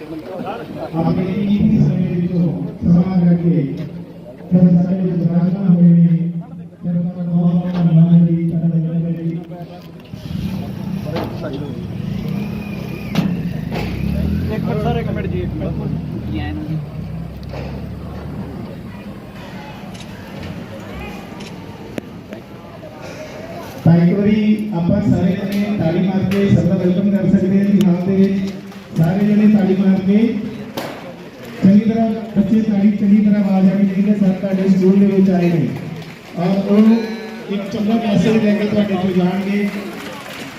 ਆਪਣੇ ਕੀਮਤੀ ਸਮੇਂ ਵਿੱਚੋਂ ਸਮਾਂ ਕੱਢ ਫਿਰ ਸਾਡੇ ਵਿੱਚ ਹੋਏ ਨੇ ਫਿਰ ਉਹਨਾਂ ਬਹੁਤ ਬਹੁਤ ਧੰਨਵਾਦ ਜੀ ਤੁਹਾਡਾ ਇੱਕ ਮਿੰਟ ਸਰ ਇੱਕ ਮਿੰਟ ਜੀ ਇੱਕ ਮਿੰਟ ਤਾਂ ਇੱਕ ਵਾਰੀ ਆਪਾਂ ਸਾਰੇ ਜਣੇ ਤਾਲੀ ਮਾਰ ਕੇ ਸਭ ਦਾ ਵੈਲਕਮ ਕਰ ਸਕਦੇ ਹਾਂ ਜੀ ਹਾਲ ਦੇ ਵਿੱਚ ਸਾਰੇ ਜਣੇ ਤਾਲੀ ਚੰਗੀ ਤਰ੍ਹਾਂ ਬੱਚੇ ਤਾਲੀ ਚੰਗੀ ਤਰ੍ਹਾਂ ਆਵਾਜ਼ ਆਣੀ ਚਾਹੀਦੀ ਹੈ ਸਰ ਤੁਹਾਡੇ ਸਕੂਲ ਦੇ ਵਿੱਚ ਆਏ ਨੇ। ਔਰ ਉਹ ਇੱਕ ਚੰਗਾ ਮੈਸੇਜ ਲੈ ਕੇ ਤੁਹਾਡੇ ਕੋਲ ਜਾਣਗੇ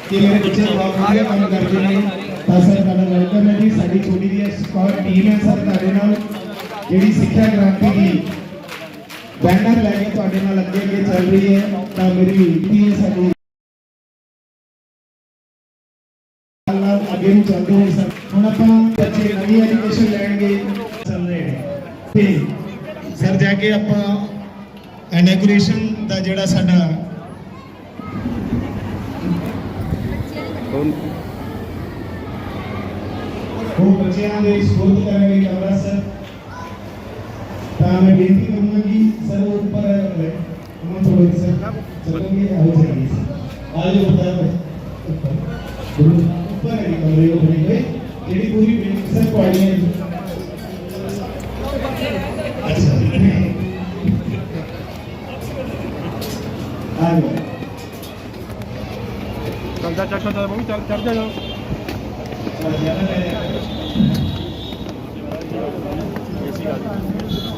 ਕਿ ਮੇਰੇ ਬੱਚੇ ਬਹੁਤ ਵਧੀਆ ਕੰਮ ਕਰਦੇ ਨੇ। ਤਾਂ ਸਰ ਤੁਹਾਡਾ ਵੈਲਕਮ ਹੈ ਜੀ। ਸਾਡੀ ਛੋਟੀ ਜਿਹੀ ਸਕਾਟ ਟੀਮ ਹੈ ਸਰ ਤੁਹਾਡੇ ਨਾਲ, ਜਿਹੜੀ ਸਿੱਖਿਆ ਕ੍ਰਾਂਤੀ ਦੀ ਬੈਨਰ ਲੈ ਕੇ ਤੁਹਾਡੇ ਨਾਲ ਅੱਗੇ ਅੱਗੇ ਚੱਲ ਰਹੀ ਹੈ। ਤਾਂ ਮੇਰੀ ਬੇਨਤੀ ਹੈ ਸਾਡੀ ਅੱਗੇ ਨੂੰ ਚੱਲਦੇ ਹੋਏ ਸਰ। ਹੁਣ ਆਪਾਂ ਬੱਚੇ ਨਵੀਂ ਐਜੂਕੇਸ਼ਨ ਲੈਣਗੇ ਚੱਲ ਰਹੇ ਨੇ। ਤੇ ਸਰ ਜਾ ਕੇ ਆਪਾਂ ਇਨੈਗੂਰੇਸ਼ਨ ਦਾ ਜਿਹੜਾ ਸਾਡਾ ਉਹ ਬੱਚਿਆਂ ਦੇ ਸਪੋਰਟ ਕਰਾਂਗੇ ਕਮਰਾ ਸਰ ਤਾਂ ਮੈਂ ਬੇਨਤੀ ਕਰੂੰਗਾ ਕਿ ਸਰ ਉੱਪਰ ਰਹੇ ਉਹਨਾਂ ਥੋੜੇ ਸਰ ਚੱਲੋਗੇ ਆਓ ਜਾਈਏ ਆਜੋ ਬਤਾ ਉੱਪਰ। ਉੱਪਰ। ਹੈ ਕਮਰੇ ਉਹ ਬਣੇ ਹੋਏ ਜਿਹੜੀ ਪੂਰੀ ਸਰ ਤੁਹਾਡੀ ਹੈ ਅੱਛਾ ਆਜੋ ਜਾ ਚੱਲ ਚੱਲ ਮੰਮੀ ਚੱਲ ਚੜ ਜਾ ਜਾਓ Gracias.